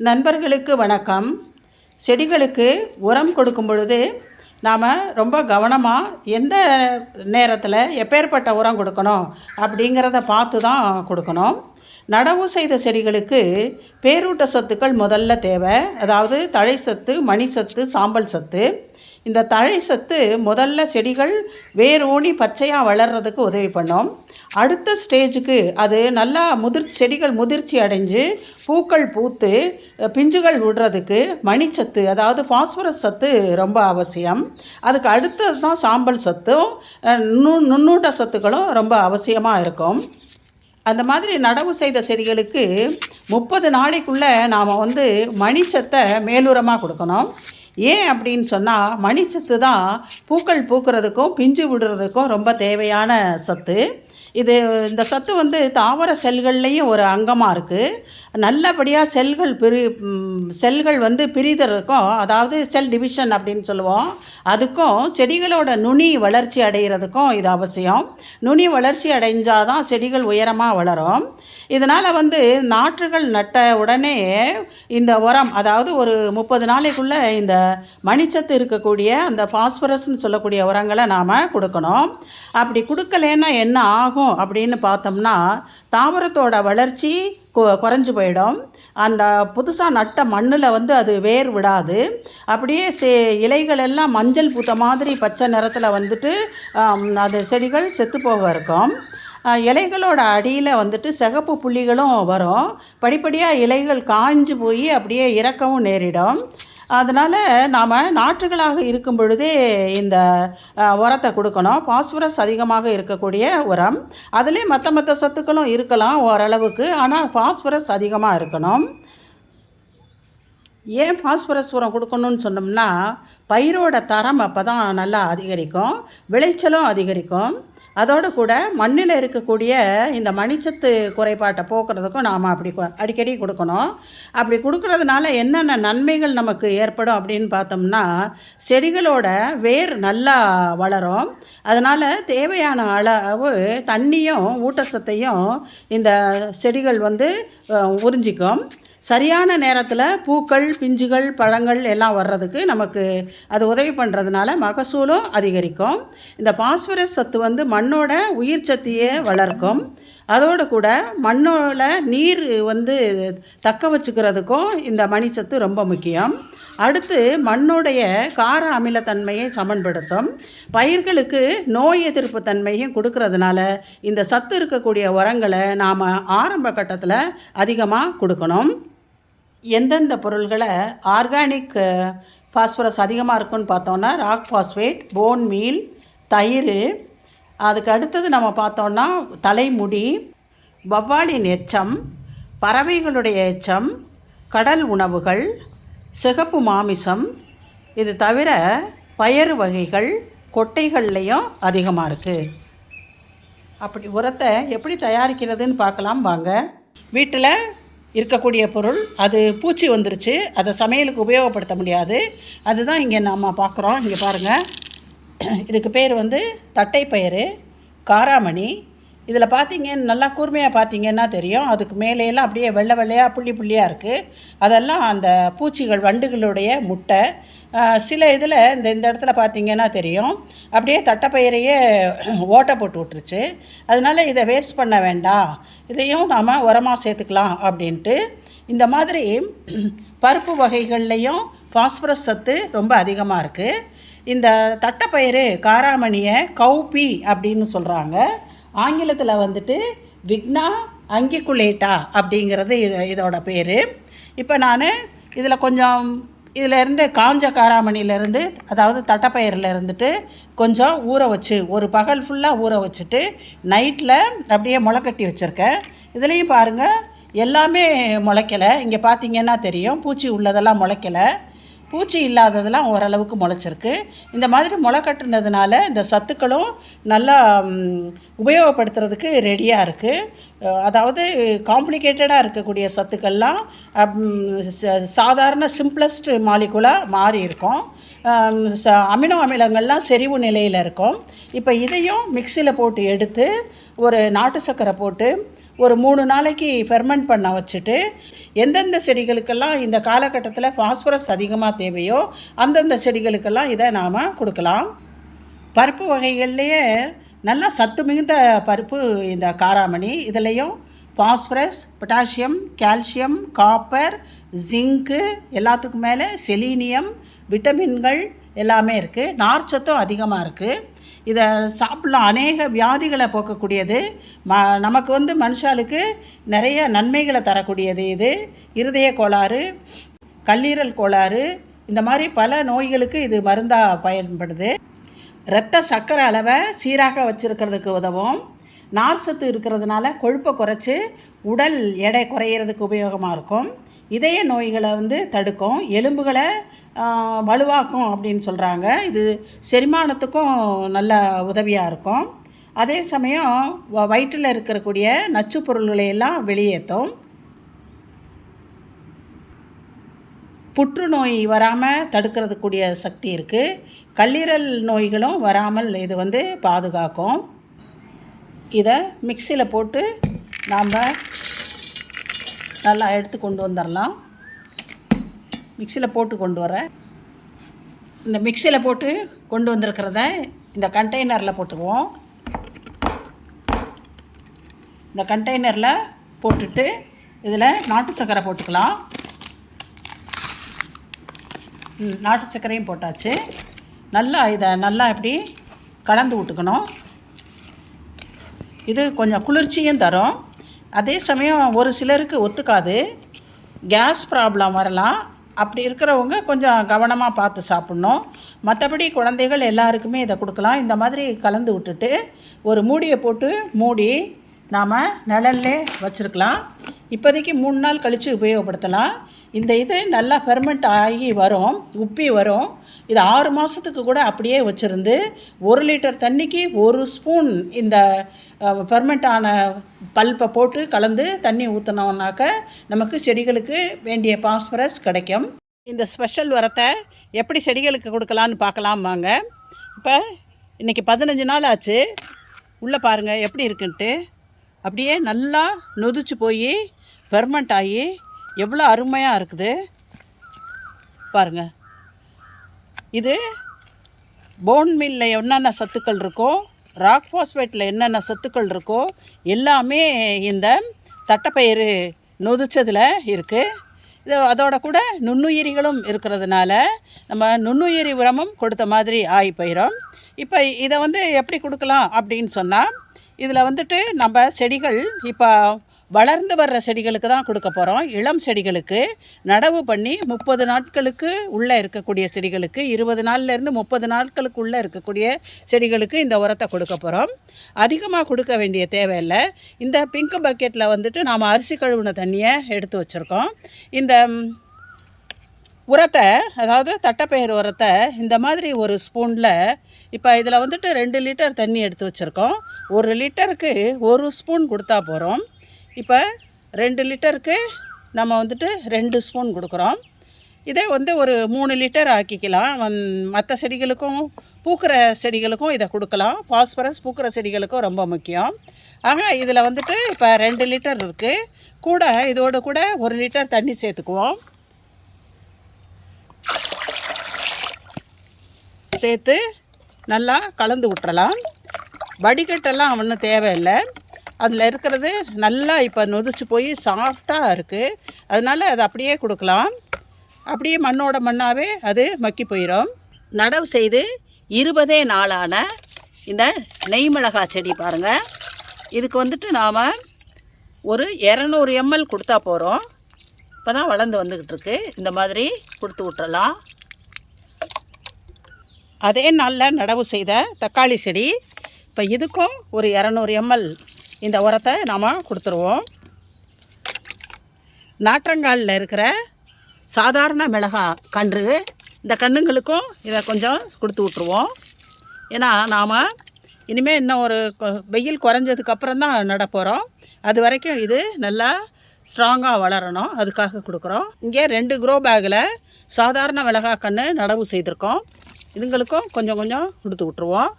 நண்பர்களுக்கு வணக்கம். செடிகளுக்கு உரம் கொடுக்கும் பொழுது நாம் ரொம்ப கவனமாக எந்த நேரத்தில் எப்பேற்பட்ட உரம் கொடுக்கணும் அப்படிங்கிறத பார்த்து தான் கொடுக்கணும். நடவு செய்த செடிகளுக்கு பேரூட்ட சத்துக்கள் முதல்ல தேவை. அதாவது தழை சத்து மணி சத்து சாம்பல் சத்து. இந்த தழை சத்து முதல்ல செடிகள் வேர் ஊனி பச்சையாக வளர்கிறதுக்கு உதவி பண்ணும். அடுத்த ஸ்டேஜுக்கு அது நல்லா முதிர் செடிகள் முதிர்ச்சி அடைஞ்சு பூக்கள் பூத்து பிஞ்சுகள் விடுறதுக்கு மணிச்சத்து அதாவது ஃபாஸ்பரஸ் சத்து ரொம்ப அவசியம். அதுக்கு அடுத்தது தான் சாம்பல் சத்தும் நு நுண்ணூட்ட சத்துக்களும் ரொம்ப அவசியமாக இருக்கும். அந்த மாதிரி நடவு செய்த செடிகளுக்கு முப்பது நாளைக்குள்ளே நாம் வந்து மணிச்சத்தை மேலுரமாக கொடுக்கணும். ஏன் அப்படின்னு சொன்னால் மணிச்சத்து தான் பூக்கள் பூக்கிறதுக்கும் பிஞ்சு விடுறதுக்கும் ரொம்ப தேவையான சத்து. இது இந்த சத்து வந்து தாவர செல்கள்லேயும் ஒரு அங்கமாக இருக்குது நல்லபடியாக செல்கள் பிரி செல்கள் வந்து பிரிதறதுக்கும் அதாவது செல் டிவிஷன் அப்படின்னு சொல்லுவோம் அதுக்கும் செடிகளோட நுனி வளர்ச்சி அடைகிறதுக்கும் இது அவசியம். நுனி வளர்ச்சி அடைஞ்சால் தான் செடிகள் உயரமாக வளரும். இதனால் வந்து நாற்றுகள் நட்ட உடனே இந்த உரம் அதாவது ஒரு முப்பது நாளைக்குள்ளே இந்த மணிச்சத்து இருக்கக்கூடிய அந்த ஃபாஸ்பரஸ்ன்னு சொல்லக்கூடிய உரங்களை நாம் கொடுக்கணும். அப்படி கொடுக்கலன்னா என்ன ஆகும் அப்படின்னு பார்த்தோம்னா தாவரத்தோட வளர்ச்சி குறைஞ்சி போயிடும். அந்த புதுசாக நட்ட மண்ணில் வந்து அது வேர் விடாது. அப்படியே செ இலைகள் எல்லாம் மஞ்சள் பூத்த மாதிரி பச்சை நிறத்தில் வந்துட்டு அது செடிகள் செத்து போக இருக்கும். இலைகளோட அடியில் வந்துட்டு சிகப்பு புள்ளிகளும் வரும். படிப்படியாக இலைகள் காய்ஞ்சு போய் அப்படியே இறக்கவும் நேரிடும். அதனால் நாம் நாற்றுகளாக இருக்கும் பொழுதே இந்த உரத்தை கொடுக்கணும். பாஸ்பரஸ் அதிகமாக இருக்கக்கூடிய உரம். அதிலே மற்ற மற்ற சத்துக்களும் இருக்கலாம் ஓரளவுக்கு ஆனால் பாஸ்பரஸ் அதிகமாக இருக்கணும். ஏன் பாஸ்பரஸ் உரம் கொடுக்கணும்னு சொன்னோம்னா பயிரோட தரம் அப்போ தான் நல்லா அதிகரிக்கும். விளைச்சலும் அதிகரிக்கும். அதோடு கூட மண்ணில் இருக்கக்கூடிய இந்த மணிச்சத்து குறைபாட்டை போக்குறதுக்கும் நாம் அப்படி கொ- அடிக்கடி கொடுக்கணும். அப்படி கொடுக்கறதுனால என்னென்ன நன்மைகள் நமக்கு ஏற்படும் அப்படின்னு பார்த்தோம்னா செடிகளோட வேர் நல்லா வளரும். அதனால் தேவையான அளவு தண்ணியும் ஊட்டச்சத்தையும் இந்த செடிகள் வந்து உறிஞ்சிக்கும். சரியான நேரத்தில் பூக்கள் பிஞ்சுகள் பழங்கள் எல்லாம் வர்றதுக்கு நமக்கு அது உதவி பண்ணுறதுனால மகசூலும் அதிகரிக்கும். இந்த பாஸ்பரஸ் சத்து வந்து மண்ணோட உயிர் சக்தியை வளர்க்கும். அதோடு கூட மண்ணோட நீர் வந்து தக்க வச்சுக்கிறதுக்கும் இந்த மணிச்சத்து ரொம்ப முக்கியம். அடுத்து மண்ணுடைய கார அமிலத்தன்மையை சமன்படுத்தும். பயிர்களுக்கு நோய் எதிர்ப்பு தன்மையும் கொடுக்கறதுனால இந்த சத்து இருக்கக்கூடிய உரங்களை நாம் ஆரம்ப கட்டத்தில் அதிகமாக கொடுக்கணும். எந்தெந்த பொருள்களை ஆர்கானிக் பாஸ்பரஸ் அதிகமாக இருக்குன்னு பார்த்தோன்னா ராக் ஃபாஸ்பேட் போன் மீல் தயிர். அதுக்கு அடுத்தது நம்ம பார்த்தோன்னா தலைமுடி வவ்வாலின் எச்சம் பறவைகளுடைய எச்சம் கடல் உணவுகள் சிகப்பு மாமிசம். இது தவிர பயறு வகைகள் கொட்டைகள்லேயும் அதிகமாக இருக்குது அப்படி உரத்தை எப்படி தயாரிக்கிறதுன்னு பார்க்கலாம் வாங்க. வீட்டில் இருக்கக்கூடிய பொருள் அது பூச்சி வந்துருச்சு அதை சமையலுக்கு உபயோகப்படுத்த முடியாது. அதுதான் இங்கே நாம் பார்க்குறோம் இங்கே பாருங்கள் இதுக்கு பேர் வந்து தட்டைப்பயிறு காராமணி இதில் பார்த்தீங்க நல்லா கூர்மையாக பார்த்தீங்கன்னா தெரியும். அதுக்கு மேலேயெல்லாம் அப்படியே வெள்ளை வெள்ளையாக புள்ளி புள்ளியாக இருக்குது அதெல்லாம் அந்த பூச்சிகள் வண்டுகளுடைய முட்டை. சில இதில் இந்த இந்த இடத்துல பார்த்தீங்கன்னா தெரியும். அப்படியே தட்டைப்பயிரையே ஓட்டை போட்டு விட்டுருச்சு. அதனால இதை வேஸ்ட் பண்ண வேண்டாம். இதையும் நாம் உரமாக சேர்த்துக்கலாம் அப்படின்ட்டு. இந்த மாதிரி பருப்பு வகைகள்லேயும் பாஸ்பரஸ் சத்து ரொம்ப அதிகமாக இருக்குது இந்த தட்டைப்பயிறு காராமணியை கௌபி அப்படின்னு சொல்கிறாங்க ஆங்கிலத்தில் வந்துட்டு விக்னா அங்கிகுலேட்டா அப்படிங்கிறது இது இதோட பேர். இப்போ நான் இதில் கொஞ்சம் இதிலேருந்து காஞ்ச காராமணியிலேருந்து அதாவது தட்டப்பயிரில் இருந்துட்டு கொஞ்சம் ஊற வச்சு ஒரு பகல் ஃபுல்லாக ஊற வச்சுட்டு நைட்டில் அப்படியே முளைக்கட்டி வச்சுருக்கேன். இதுலேயும் பாருங்கள் எல்லாமே முளைக்கலை. இங்கே பார்த்தீங்கன்னா தெரியும் பூச்சி உள்ளதெல்லாம் முளைக்கலை. பூச்சி இல்லாததெல்லாம் ஓரளவுக்கு முளைச்சிருக்கு. இந்த மாதிரி முளை கட்டுனதுனால இந்த சத்துக்களும் நல்லா உபயோகப்படுத்துறதுக்கு ரெடியாக இருக்குது அதாவது காம்ப்ளிகேட்டடாக இருக்கக்கூடிய சத்துக்கள்லாம் ச- சாதாரண சிம்பிளஸ்ட் மாலிகுலாக மாறி இருக்கும். ச- அமினோ அமிலங்கள்லாம் செறிவு நிலையில் இருக்கும். இப்போ இதையும் மிக்சியில் போட்டு எடுத்து ஒரு நாட்டு சர்க்கரை போட்டு ஒரு மூணு நாளைக்கு ஃபெர்மெண்ட் பண்ண வச்சுட்டு எந்தெந்த செடிகளுக்கெல்லாம் இந்த காலகட்டத்தில் ஃபாஸ்பரஸ் அதிகமாக தேவையோ அந்தந்த செடிகளுக்கெல்லாம் இதை நாம் கொடுக்கலாம். பருப்பு வகைகள்லேயே நல்லா சத்து மிகுந்த பருப்பு இந்த காராமணி இதுலேயும் phosphorus potassium calcium copper zinc எல்லாத்துக்கும் மேலே செலீனியம் விட்டமின்கள் எல்லாமே இருக்குது நார்ச்சத்தும் அதிகமாக இருக்குது இதை சாப்பிடலாம். அநேக வியாதிகளை போக்கக்கூடியது. ம நமக்கு வந்து மனுஷாளுக்கு நிறைய நன்மைகளை தரக்கூடியது இது. இருதய கோளாறு கல்லீரல் கோளாறு இந்த மாதிரி பல நோய்களுக்கு இது மருந்தாக பயன்படுது. இரத்த சர்க்கரை அளவை சீராக வச்சுருக்கிறதுக்கு உதவும். நார் சத்து இருக்கிறதுனால கொழுப்பை குறைச்சி உடல் எடை குறையிறதுக்கு உபயோகமாக இருக்கும். இதய நோய்களை வந்து தடுக்கும் எலும்புகளை வலுவாக்கும் அப்படின்னு சொல்கிறாங்க இது செரிமானத்துக்கும் நல்ல உதவியாக இருக்கும். அதே சமயம் வ- வயிற்றில் இருக்கக்கூடிய நச்சு பொருள்களை எல்லாம் வெளியேற்றும். புற்றுநோய் வராமல் தடுக்கிறதுக்கூடிய சக்தி இருக்குது கல்லீரல் நோய்களும் வராமல் இது வந்து பாதுகாக்கும். இதை மிக்சியில் போட்டு நாம் நல்லா எடுத்து கொண்டு வந்துடலாம். மிக்சியில் போட்டு கொண்டு வரேன் இந்த மிக்சியில் போட்டு கொண்டு வந்திருக்கிறத இந்த கண்டெய்னரில் போட்டுக்குவோம். இந்த கண்டெய்னரில் போட்டுட்டு இதில் நாட்டு சர்க்கரை போட்டுக்கலாம். ம், நாட்டு சர்க்கரையும் போட்டாச்சு. நல்லா இதை நல்லா இப்படி கலந்து விட்டுக்கணும். இது கொஞ்சம் குளிர்ச்சியும் தரும். அதே சமயம் ஒரு சிலருக்கு ஒத்துக்காது. கேஸ் ப்ராப்ளம் வரலாம். அப்படி இருக்கிறவங்க கொஞ்சம் கவனமாக பார்த்து சாப்பிட்ணும். மற்றபடி குழந்தைகள் எல்லாருக்குமே இதை கொடுக்கலாம். இந்த மாதிரி கலந்து விட்டுட்டு ஒரு மூடியை போட்டு மூடி நாம் நிழல்லே வச்சுருக்கலாம். இப்போதைக்கு மூணு நாள் கழித்து உபயோகப்படுத்தலாம். இந்த இது நல்லா ஃபெர்மெண்ட் ஆகி வரும். உப்பி வரும். இது ஆறு மாதத்துக்கு கூட அப்படியே வச்சுருந்து ஒரு லிட்டர் தண்ணிக்கு ஒரு ஸ்பூன் இந்த ஃபெர்மெண்ட் ஆன பல்ப்பை போட்டு கலந்து தண்ணி ஊற்றினோம்னாக்க நமக்கு செடிகளுக்கு வேண்டிய பாஸ்பரஸ் கிடைக்கும். இந்த ஸ்பெஷல் உரத்தை எப்படி செடிகளுக்கு கொடுக்கலான்னு பார்க்கலாம் வாங்க. இப்போ இன்றைக்கி பதினஞ்சு நாள் ஆச்சு. உள்ளே பாருங்கள் எப்படி இருக்குன்ட்டு. அப்படியே நல்லா நொதிச்சு போய் ஃபெர்மெண்ட் ஆகி எவ்வளோ அருமையாக இருக்குது. பாருங்கள் இது போன் மில்லில் என்னென்ன சத்துக்கள் இருக்கோ ராக் ஃபாஸ்பேட்டில் என்னென்ன சத்துக்கள் இருக்கோ எல்லாமே இந்த தட்டைப்பயிறு நொதிச்சதில் இருக்குது இது அதோட கூட நுண்ணுயிரிகளும் இருக்கிறதுனால நம்ம நுண்ணுயிரி உரமும் கொடுத்த மாதிரி ஆகி போயிடும் இப்போ இதை வந்து எப்படி கொடுக்கலாம் அப்படின்னு சொன்னால் இதில் வந்துட்டு நம்ம செடிகள் இப்போ வளர்ந்து வர்ற செடிகளுக்கு தான் கொடுக்க போகிறோம் இளம் செடிகளுக்கு நடவு பண்ணி முப்பது நாட்களுக்கு உள்ளே இருக்கக்கூடிய செடிகளுக்கு இருபது நாள்லேருந்து முப்பது நாட்களுக்கு உள்ளே இருக்கக்கூடிய செடிகளுக்கு இந்த உரத்தை கொடுக்க போகிறோம் அதிகமாக கொடுக்க வேண்டிய தேவையில்லை. இந்த பிங்க் பக்கெட்டில் வந்துட்டு நாம் அரிசி கழுவுன தண்ணியை எடுத்து வச்சுருக்கோம். இந்த உரத்தை அதாவது தட்டைப்பயிர் உரத்தை இந்த மாதிரி ஒரு ஸ்பூனில் இப்போ இதில் வந்துட்டு ரெண்டு லிட்டர் தண்ணி எடுத்து வச்சுருக்கோம். ஒரு லிட்டருக்கு ஒரு ஸ்பூன் கொடுத்தா போகிறோம் இப்போ ரெண்டு லிட்டருக்கு நம்ம வந்துட்டு ரெண்டு ஸ்பூன் கொடுக்குறோம். இதே வந்து ஒரு மூணு லிட்டர் ஆக்கிக்கலாம். மற்ற செடிகளுக்கும் பூக்கிற செடிகளுக்கும் இதை கொடுக்கலாம். பாஸ்பரஸ் பூக்கிற செடிகளுக்கும் ரொம்ப முக்கியம். ஆக இதில் வந்துட்டு இப்போ ரெண்டு லிட்டர் இருக்குது கூட இதோட கூட ஒரு லிட்டர் தண்ணி சேர்த்துக்குவோம். சேர்த்து நல்லா கலந்து விட்டுறலாம். வடிகட்டெல்லாம் ஒன்றும் தேவையில்லை. அதில் இருக்கிறது நல்லா இப்போ நொதிச்சு போய் சாஃப்டாக இருக்குது அதனால் அதை அப்படியே கொடுக்கலாம். அப்படியே மண்ணோட மண்ணாகவே அது மக்கி போயிடும் நடவு செய்து இருபதே நாளான இந்த நெய் மிளகாய் செடி பாருங்கள் இதுக்கு வந்துட்டு நாம் ஒரு இரநூறு எம்எல் கொடுத்தா போகிறோம் இப்போ தான் வளர்ந்து வந்துக்கிட்டு இருக்கு. இந்த மாதிரி கொடுத்து விட்டுறலாம். அதே நாளில் நடவு செய்த தக்காளி செடி. இப்போ இதுக்கும் ஒரு இரநூறு எம்எல் இந்த உரத்தை நாம் கொடுத்துருவோம். நாற்றங்காலில் இருக்கிற சாதாரண மிளகாய் கன்று இந்த கன்றுங்களுக்கும் இதை கொஞ்சம் கொடுத்து விட்ருவோம் ஏன்னா நாம் இனிமேல் இன்னும் ஒரு வெயில் குறைஞ்சதுக்கப்புறம் தான் நட போகிறோம் அது வரைக்கும் இது நல்லா ஸ்ட்ராங்காக வளரணும். அதுக்காக கொடுக்குறோம். இங்கே ரெண்டு க்ரோ பேக்கில் சாதாரண மிளகாய் கன்று நடவு செய்திருக்கோம். இதுங்களுக்கும் கொஞ்சம் கொஞ்சம் கொடுத்து விட்ருவோம்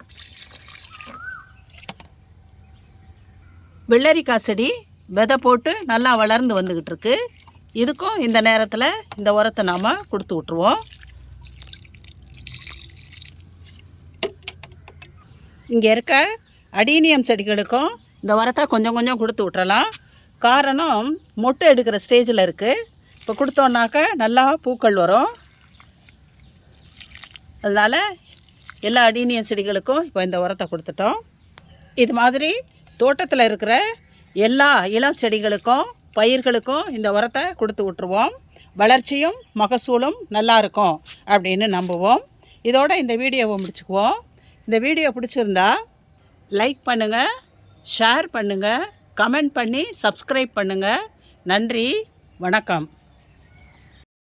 வெள்ளரிக்காய் செடி விதை போட்டு நல்லா வளர்ந்து வந்துக்கிட்டு இருக்கு இதுக்கும் இந்த நேரத்தில் இந்த உரத்தை நாம் கொடுத்து விட்ருவோம் இங்கே இருக்க அடீனியம் செடிகளுக்கும் இந்த உரத்தை கொஞ்சம் கொஞ்சம் கொடுத்து விட்றலாம் காரணம் மொட்டை எடுக்கிற ஸ்டேஜில் இருக்குது இப்போ கொடுத்தோன்னாக்க நல்லா பூக்கள் வரும். அதனால் எல்லா அடீனியம் செடிகளுக்கும் இப்போ இந்த உரத்தை கொடுத்துட்டோம். இது மாதிரி தோட்டத்தில் இருக்கிற எல்லா இளம் செடிகளுக்கும் பயிர்களுக்கும் இந்த உரத்தை கொடுத்து விட்ருவோம் வளர்ச்சியும் மகசூலும் நல்லாயிருக்கும் அப்படின்னு நம்புவோம். இதோட இந்த வீடியோவை முடிச்சுக்குவோம். இந்த வீடியோ பிடிச்சிருந்தா லைக் பண்ணுங்கள் ஷேர் பண்ணுங்கள் கமெண்ட் பண்ணி சப்ஸ்கிரைப் பண்ணுங்கள் நன்றி வணக்கம்.